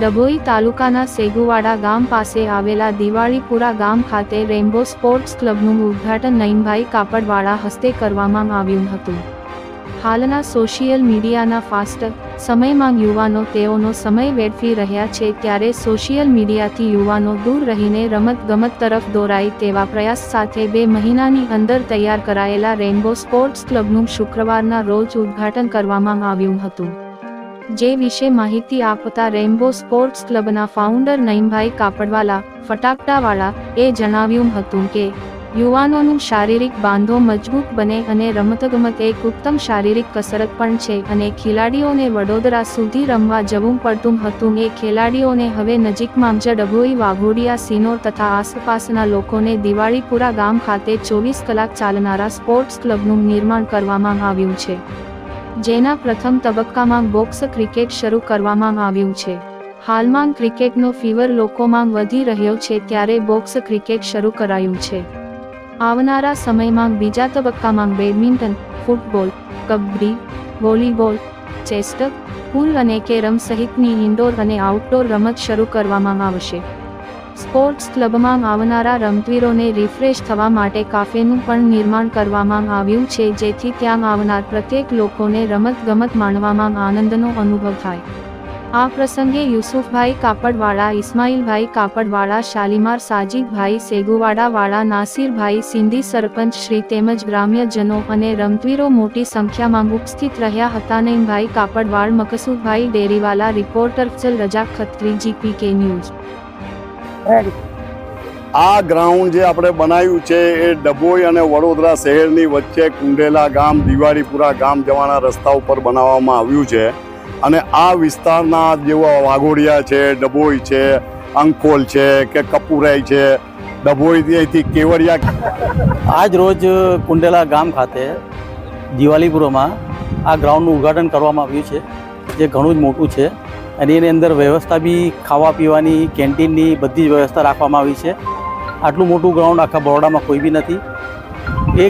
ડભોઈ તાલુકાના સેગુવાડા ગામ પાસે આવેલા દિવાળીપુરા ગામ ખાતે રેમ્બો સ્પોર્ટ્સ ક્લબનું ઉદ્ઘાટન નયનભાઈ કાપડવાળા હસ્તે કરવામાં આવ્યું હતું. હાલના સોશિયલ મીડિયાના ફાસ્ટ સમયમાં યુવાનો તેઓનો સમય વેડફી રહ્યા છે ત્યારે સોશિયલ મીડિયાથી યુવાનો દૂર રહીને રમત ગમત તરફ દોરાય તેવા પ્રયાસ સાથે બે મહિનાની અંદર તૈયાર કરાયેલા રેઇનબો સ્પોર્ટ્સ ક્લબનું શુક્રવારના રોજ ઉદ્ઘાટન કરવામાં આવ્યું હતું. જે વિશે માહિતી આપતા રેઇનબો સ્પોર્ટ્સ ક્લબના ફાઉન્ડર નઈમભાઈ કાપડવાલા, ફટાકડાવાળા, એ જણાવ્યું હતું કે, યુવાનોનું શારીરિક બાંધો મજબૂત બને અને રમતગમત એક ઉત્તમ શારીરિક કસરત પણ છે અને ખેલાડીઓને વડોદરા સુધી રમવા જવું પડતું હતું. એ ખેલાડીઓને હવે નજીકમાં જ ડભોઈ, વાઘોડિયા, સિનોર તથા આસપાસના લોકોને દિવાળીપુરા ગામ ખાતે ચોવીસ કલાક ચાલનારા સ્પોર્ટ્સ ક્લબનું નિર્માણ કરવામાં આવ્યું છે. જેના પ્રથમ તબક્કામાં બોક્સ ક્રિકેટ શરૂ કરવામાં આવ્યું છે. હાલમાં ક્રિકેટનો ફીવર લોકોમાં વધી રહ્યો છે ત્યારે બોક્સ ક્રિકેટ શરૂ કરાયું છે. આવનારા સમયમાં બીજા તબક્કામાં badminton, football, kabaddi, volleyball chess pool અને કેરમ સહિતની ઇન્ડોર અને આઉટડોર રમત શરૂ કરવામાં આવશે. સ્પોર્ટ્સ ક્લબમાં આવનારા રમતવીરોને રિફ્રેશ થવા માટે કાફેનું પણ નિર્માણ કરવામાં આવ્યું છે, જેથી ત્યાં આવનાર પ્રત્યેક લોકોને રમતગમત માણવામાં આનંદનો અનુભવ થાય. આ પ્રસંગે યુસુફભાઈ કાપડવાળા, ઇસ્માઇલભાઈ કાપડવાળા, શાલીમાર સાજીદભાઈ સેગુવાડાવાળા, નાસિરભાઈ સિંધી સરપંચ શ્રી તેમજ ગ્રામ્યજનો અને રમતવીરો મોટી સંખ્યામાં ઉપસ્થિત રહ્યા હતા. નઈમભાઈ કાપડવાળ, મકસુદભાઈ Deriwala, reporter Fazal Raza Khatri, G P K news. આ ગ્રાઉન્ડ જે આપણે બનાવ્યું છે એ ડભોઈ અને વડોદરા શહેરની વચ્ચે કુંડેલા ગામ દિવાળીપુરા ગામ જવાના રસ્તા ઉપર બનાવવામાં આવ્યું છે. અને આ વિસ્તારના જેવા વાઘોડિયા છે ડભોઈ છે અંકોલ છે કે કપુરાઈ છે ડભોઈથી અહીંથી કેવડિયા આજ રોજ કુંડેલા ગામ ખાતે દિવાલીપુરમાં આ ગ્રાઉન્ડનું ઉદ્ઘાટન કરવામાં આવ્યું છે જે ઘણું જ મોટું છે. અને એની અંદર વ્યવસ્થા બી ખાવા પીવાની, કેન્ટીનની બધી જ વ્યવસ્થા રાખવામાં આવી છે. આટલું મોટું ગ્રાઉન્ડ આખા બરોડામાં કોઈ બી નથી.